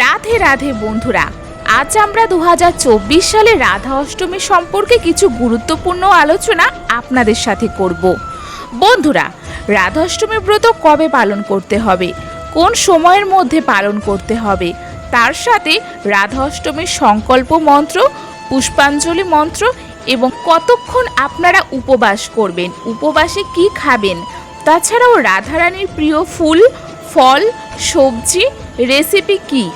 রাধে রাধে বন্ধুরা, আজ আমরা দু হাজার চব্বিশ সালে রাধা অষ্টমী সম্পর্কে কিছু গুরুত্বপূর্ণ আলোচনা আপনাদের সাথে করব। বন্ধুরা, রাধা অষ্টমী ব্রত কবে পালন করতে হবে? কোন সময়ের মধ্যে পালন করতে হবে? তার সাথে রাধা অষ্টমীর সংকল্প মন্ত্র, পুষ্পাঞ্জলি মন্ত্র এবং কতক্ষণ আপনারা উপবাস করবেন, উপবাসে কি খাবেন? তাছাড়াও রাধারানীর প্রিয় ফুল, ফল, সবজি রেসিপি কি?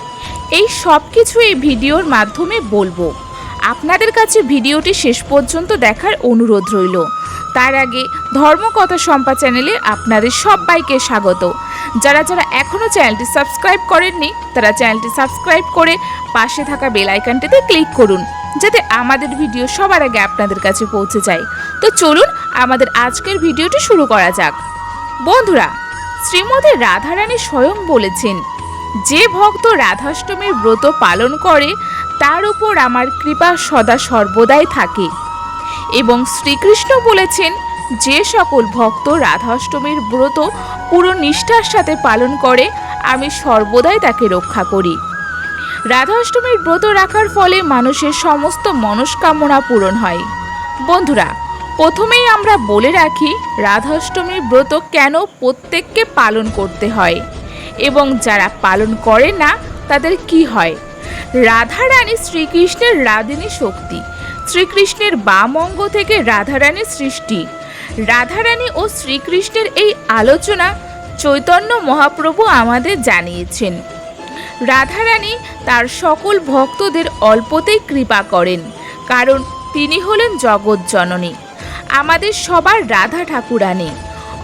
এই সব কিছু এই ভিডিওর মাধ্যমে বলব। আপনাদের কাছে ভিডিওটি শেষ পর্যন্ত দেখার অনুরোধ রইল। তার আগে ধর্মকথা সম্পা চ্যানেলে আপনাদের সবাইকে স্বাগত। যারা যারা এখনও চ্যানেলটি সাবস্ক্রাইব করেননি, তারা চ্যানেলটি সাবস্ক্রাইব করে পাশে থাকা বেল আইকনটিতে ক্লিক করুন, যাতে আমাদের ভিডিও সবার আগে আপনাদের কাছে পৌঁছে যায়। তো চলুন আমাদের আজকের ভিডিওটি শুরু করা যাক। বন্ধুরা, শ্রীমতী রাধারানী স্বয়ং বলেছেন যে ভক্ত রাধাষ্টমীর ব্রত পালন করে, তার উপর আমার কৃপা সদা সর্বদাই থাকে। এবং শ্রীকৃষ্ণ বলেছেন, যে সকল ভক্ত রাধাষ্টমীর ব্রত পুরো নিষ্ঠার সাথে পালন করে, আমি সর্বদাই তাকে রক্ষা করি। রাধাষ্টমীর ব্রত রাখার ফলে মানুষের সমস্ত মনস্কামনা পূরণ হয়। বন্ধুরা, প্রথমেই আমরা বলে রাখি, রাধাষ্টমীর ব্রত কেন প্রত্যেককে পালন করতে হয়। এবং যারা পালন করে না, তাদের কি হয়? রাধারানী শ্রীকৃষ্ণের রাধিনী শক্তি, শ্রীকৃষ্ণের বাম অঙ্গ থেকে রাধারানীর সৃষ্টি। রাধারানী ও শ্রীকৃষ্ণের এই আলোচনা চৈতন্য মহাপ্রভু আমাদের জানিয়েছেন। রাধারানী তার সকল ভক্তদের অল্পতেই কৃপা করেন, কারণ তিনি হলেন জগৎ জননী। আমাদের সবার রাধা ঠাকুরানী।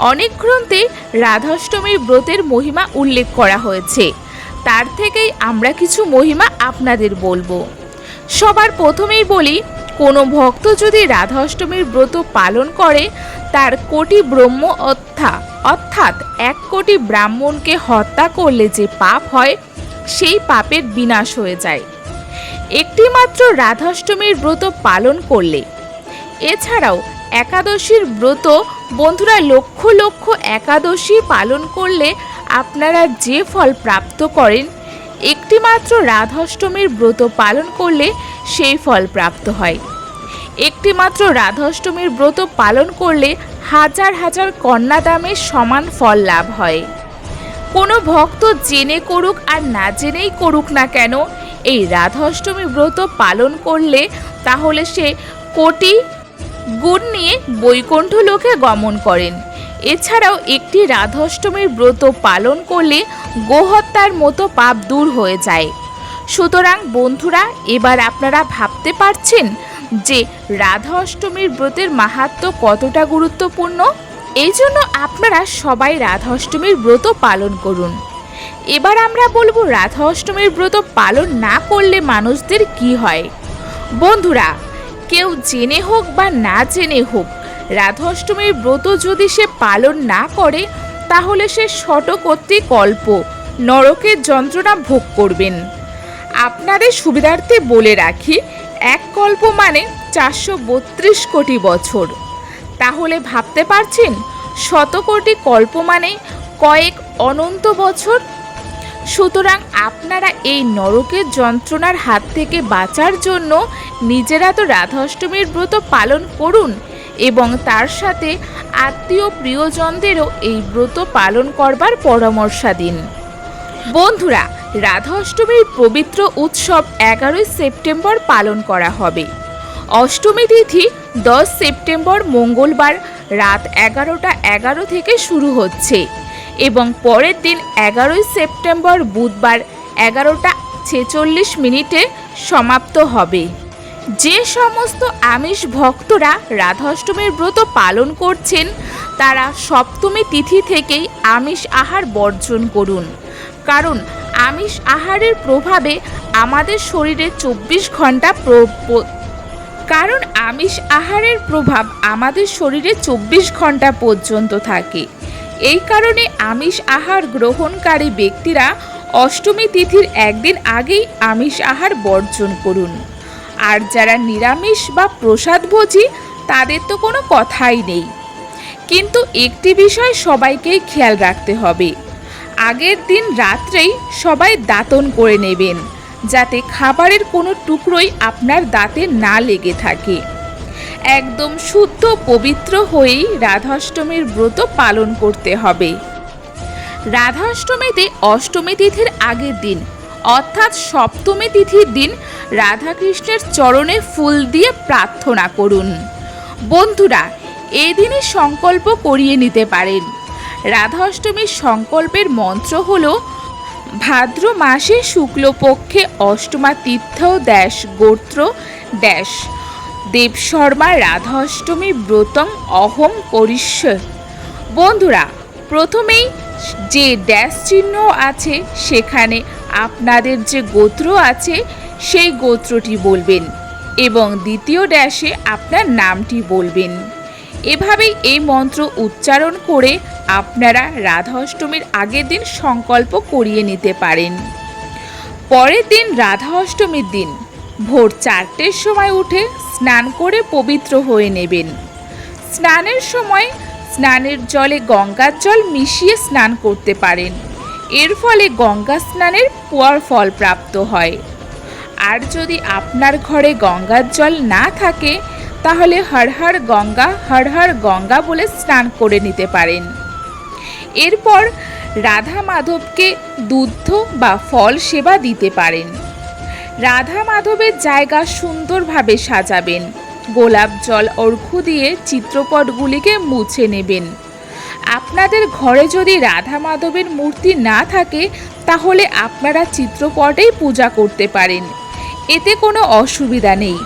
অনেক গ্রন্থে রাধাষ্টমীর ব্রতের মহিমা উল্লেখ করা হয়েছে। তার থেকেই আমরা কিছু মহিমা আপনাদের বলব। সবার প্রথমেই বলি, কোনো ভক্ত যদি রাধাষ্টমীর ব্রত পালন করে, তার কোটি ব্রহ্ম অর্থা, অর্থাৎ এক কোটি ব্রাহ্মণকে হত্যা করলে যে পাপ হয়, সেই পাপের বিনাশ হয়ে যায়। একটিমাত্র রাধাষ্টমীর ব্রত পালন করলে। এছাড়াও একাদশীর ব্রত বন্ধুরা লক্ষ লক্ষ একাদশী পালন করলে আপনারা যে ফল প্রাপ্ত করেন, একটিমাত্র রাধাষ্টমীর ব্রত পালন করলে সেই ফল প্রাপ্ত হয়। একটিমাত্র রাধাষ্টমীর ব্রত পালন করলে হাজার হাজার কন্যাদামের সমান ফল লাভ হয়। কোনো ভক্ত জেনে করুক আর না জেনেই করুক না কেন, এই রাধাষ্টমী ব্রত পালন করলে তাহলে সে কোটি গুণ নিয়ে বৈকুণ্ঠ লোকে গমন করেন। এছাড়াও একটি রাধাষ্টমীর ব্রত পালন করলে গোহত্যার মতো পাপ দূর হয়ে যায়। সুতরাং বন্ধুরা, এবার আপনারা ভাবতে পারছেন যে রাধা অষ্টমীর ব্রতের মাহাত্ম কতটা গুরুত্বপূর্ণ? এই জন্য আপনারা সবাই রাধা অষ্টমীর ব্রত পালন করুন। এবার আমরা বলব রাধা অষ্টমীর ব্রত পালন না করলে মানুষদের কি হয়? বন্ধুরা কেউ জেনে হোক বা না জেনে হোক রাধা অষ্টমীর ব্রত যদি সে পালন না করে, তাহলে সে শট কর্তৃক কল্প নরকের যন্ত্রণা ভোগ করবেন। আপনাদের সুবিধার্থে বলে রাখি, এক কল্প মানে চারশো বত্রিশ কোটি বছর। তাহলে ভাবতে পারছেন শত কোটি কল্প মানে কয়েক অনন্ত বছর সুতরাং আপনারা এই নরকের যন্ত্রণার হাত থেকে বাঁচার জন্য নিজেরা তো রাধা অষ্টমীর ব্রত পালন করুন এবং তার সাথে আত্মীয় প্রিয়জনদেরও এই ব্রত পালন করবার পরামর্শ দিন। বন্ধুরা রাধা অষ্টমীর পবিত্র উৎসব এগারোই সেপ্টেম্বর পালন করা হবে। অষ্টমী তিথি দশ সেপ্টেম্বর মঙ্গলবার রাত এগারোটা এগারো থেকে শুরু হচ্ছে। এবং পরের দিন এগারোই সেপ্টেম্বর বুধবার এগারোটা ছেচল্লিশ মিনিটে সমাপ্ত হবে। যে সমস্ত আমিষ ভক্তরা রাধাষ্টমীর ব্রত পালন করছেন, তারা সপ্তমী তিথি থেকেই আমিষ আহার বর্জন করুন। কারণ আমিষ আহারের প্রভাবে আমাদের শরীরে চব্বিশ ঘণ্টা কারণ আমিষ আহারের প্রভাব আমাদের শরীরে চব্বিশ ঘণ্টা পর্যন্ত থাকে। এই কারণে আমিষ আহার গ্রহণকারী ব্যক্তিরা অষ্টমী তিথির একদিন আগেই আমিষ আহার বর্জন করুন। আর যারা নিরামিষ বা প্রসাদভোজী, তাদের তো কোনো কথাই নেই। কিন্তু একটি বিষয় সবাইকেই খেয়াল রাখতে হবে। আগের দিন রাত্রেই সবাই দাঁতন করে নেবেন, যাতে খাবারের কোনো টুকরোই আপনার দাঁতে না লেগে থাকে। একদম শুদ্ধ পবিত্র হয়েই রাধাষ্টমীর ব্রত পালন করতে হবে। রাধাষ্টমীতে অষ্টমী তিথির আগের দিন, অর্থাৎ সপ্তমী তিথির দিন রাধাকৃষ্ণের চরণে ফুল দিয়ে প্রার্থনা করুন। বন্ধুরা এই দিনই সংকল্প করিয়ে নিতে পারেন। রাধাষ্টমীর সংকল্পের মন্ত্র হল, ভাদ্র মাসে শুক্লপক্ষে অষ্টমা তীর্থ ড্যাশ গোত্র ড্যাশ দেবশর্মা রাধা অষ্টমী ব্রতং অহম করিষ্য। বন্ধুরা, প্রথমেই যে ড্যাশ চিহ্ন আছে, সেখানে আপনাদের যে গোত্র আছে, সেই গোত্রটি বলবেন এবং দ্বিতীয় ড্যাশে আপনার নামটি বলবেন। এভাবেই এই মন্ত্র উচ্চারণ করে আপনারা রাধা অষ্টমীর আগের দিন সংকল্প করিয়ে নিতে পারেন। পরের দিন রাধা অষ্টমীর দিন ভোর চারটের সময় উঠে স্নান করে পবিত্র হয়ে নেবেন। স্নানের সময় স্নানের জলে গঙ্গার জল মিশিয়ে স্নান করতে পারেন। এর ফলে গঙ্গা স্নানের পুয়ার ফল প্রাপ্ত হয়। আর যদি আপনার ঘরে গঙ্গার জল না থাকে, তাহলে হর হর গঙ্গা, হর হর গঙ্গা বলে স্নান করে নিতে পারেন। এরপর রাধা মাধবকে দুগ্ধ বা ফল সেবা দিতে পারেন। রাধা মাধবের জায়গা সুন্দরভাবে সাজাবেন। গোলাপ জল অর্ঘ্য দিয়ে চিত্রপটগুলিকে মুছে নেবেন। আপনাদের ঘরে যদি রাধা মাধবের মূর্তি না থাকে, তাহলে আপনারা চিত্রপটেই পূজা করতে পারেন। এতে কোনো অসুবিধা নেই।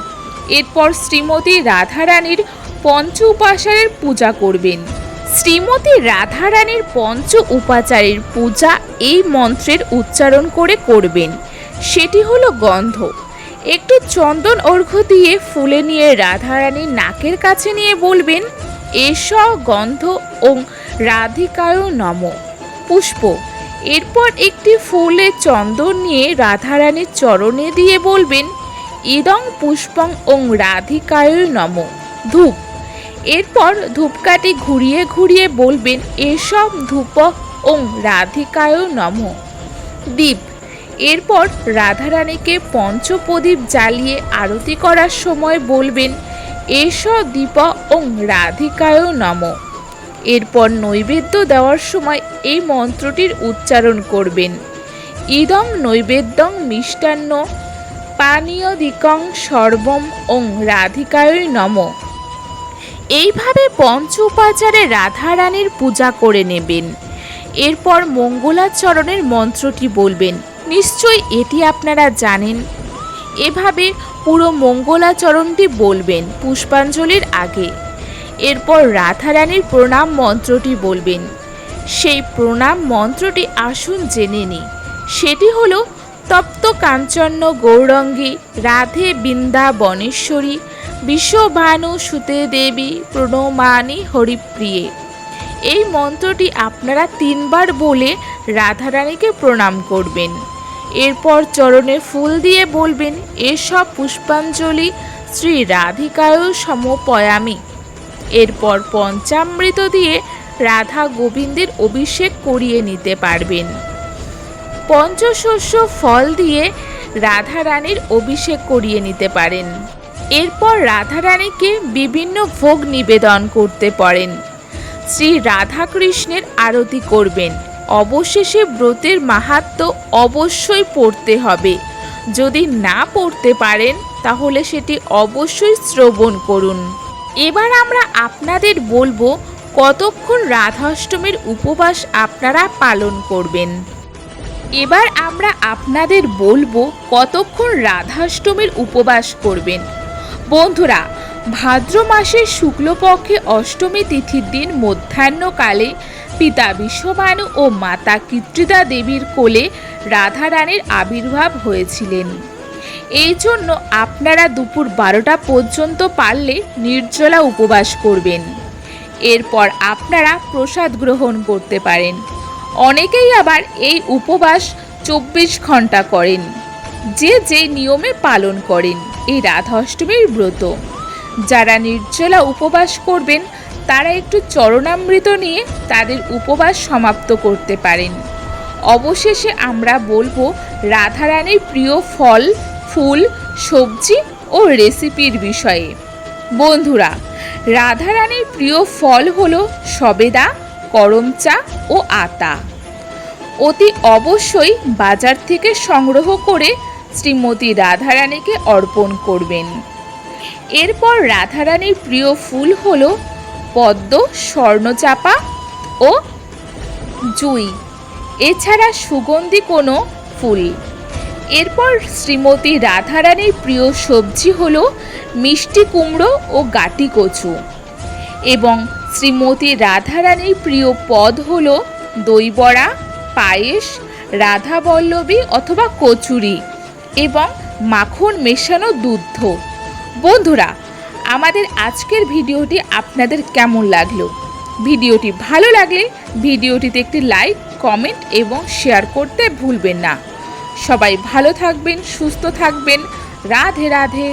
এরপর শ্রীমতী রাধারানীর পঞ্চ উপাচারের পূজা করবেন। শ্রীমতী রাধারানীর পঞ্চ উপাচারের পূজা এই মন্ত্রের উচ্চারণ করে করবেন। সেটি হলো গন্ধ। একটু চন্দন অর্ঘ্য দিয়ে ফুলে নিয়ে রাধারানীর নাকের কাছে নিয়ে বলবেন, এস গন্ধ ও রাধিকায় নম। পুষ্প, এরপর একটি ফুলে চন্দন নিয়ে রাধারানীর চরণে দিয়ে বলবেন, ইদং পুষ্পং ওং রাধিকায় নম। ধূপ, এরপর ধূপকাঠি ঘুরিয়ে ঘুরিয়ে বলবেন এসব ধূপ ওং রাধিকায় নম। দীপ এরপর রাধারানীকে পঞ্চপ্রদীপ জ্বালিয়ে আরতি করার সময় বলবেন, এস দীপ ওং রাধিকায় নম। এরপর নৈবেদ্য দেওয়ার সময় এই মন্ত্রটির উচ্চারণ করবেন, ইদং নৈবেদ্যং মিষ্টান্ন পানীয় দিকং সর্বম ওং রাধিকায় নম। এইভাবে পঞ্চ উপাচারে রাধারানীর পূজা করে নেবেন। এরপর মঙ্গলাচরণের মন্ত্রটি বলবেন নিশ্চয়ই এটি আপনারা জানেন। এভাবে পুরো মঙ্গলাচরণটি বলবেন পুষ্পাঞ্জলির আগে। এরপর রাধারানীর প্রণাম মন্ত্রটি বলবেন। সেই প্রণাম মন্ত্রটি আসুন জেনে নিই। সেটি হলো, তপ্ত কাঞ্চন্য গৌরঙ্গী রাধে বৃন্দাবনেশ্বরী বিশ্বভানু সুতে দেবী প্রণমানি হরিপ্রিয়ে। এই মন্ত্রটি আপনারা তিনবার বলে রাধারানীকে প্রণাম করবেন। এরপর চরণে ফুল দিয়ে বলবেন, এসব পুষ্পাঞ্জলি শ্রী রাধিকায় সমপয়ামি। এরপর পঞ্চামৃত দিয়ে রাধা গোবিন্দের অভিষেক করিয়ে নিতে পারবেন। পঞ্চশস্য ফল দিয়ে রাধারানীর অভিষেক করিয়ে নিতে পারেন। এরপর রাধারানীকে বিভিন্ন ভোগ নিবেদন করতে পারেন শ্রী রাধাকৃষ্ণের আরতি করবেন। অবশেষে ব্রতের মাহাত্ম অবশ্যই পড়তে হবে। যদি না পড়তে পারেন, তাহলে সেটি অবশ্যই শ্রবণ করুন। এবার আমরা আপনাদের বলব, কতক্ষণ রাধাষ্টমীর উপবাস আপনারা পালন করবেন। এবার আমরা আপনাদের বলব, কতক্ষণ রাধাষ্টমীর উপবাস করবেন। বন্ধুরা ভাদ্র মাসের শুক্লপক্ষে অষ্টমী তিথির দিন মধ্যাহ্নকালে পিতা বিশ্বভানু ও মাতা কৃত্রিদা দেবীর কোলে রাধারানীর আবির্ভাব হয়েছিলেন। এই জন্য আপনারা দুপুর বারোটা পর্যন্ত পারলে নির্জলা উপবাস করবেন। এরপর আপনারা প্রসাদ গ্রহণ করতে পারেন। অনেকেই আবার এই উপবাস চব্বিশ ঘণ্টা করেন। যে যে নিয়মে পালন করেন, এই রাধা অষ্টমীর ব্রত। যারা নির্জলা উপবাস করবেন তারা একটু চরণামৃত নিয়ে তাদের উপবাস সমাপ্ত করতে পারেন। অবশেষে আমরা বলব, রাধারানীর প্রিয় ফল, ফুল, সবজি ও রেসিপির বিষয়ে। বন্ধুরা, রাধারানীর প্রিয় ফল হলো সবেদা করম চা ও আতা। অতি অবশ্যই বাজার থেকে সংগ্রহ করে শ্রীমতী রাধারানীকে অর্পণ করবেন। এরপর রাধারানীর প্রিয় ফুল হলো পদ্ম, স্বর্ণচাপা ও জুই। এছাড়া সুগন্ধি কোনো ফুল। এরপর শ্রীমতী রাধারানীর প্রিয় সবজি হল মিষ্টি কুমড়ো ও গাটি কচু। এবং শ্রীমতী রাধারানীর প্রিয় পদ হল দই বড়া পায়েস রাধাবল্লভী অথবা কচুরি এবং মাখন মেশানো দুধ বন্ধুরা আমাদের আজকের ভিডিওটি আপনাদের কেমন লাগল? ভিডিওটি ভালো লাগলে ভিডিওটিতে একটি লাইক, কমেন্ট এবং শেয়ার করতে ভুলবেন না। সবাই ভালো থাকবেন, সুস্থ থাকবেন। রাধে রাধে।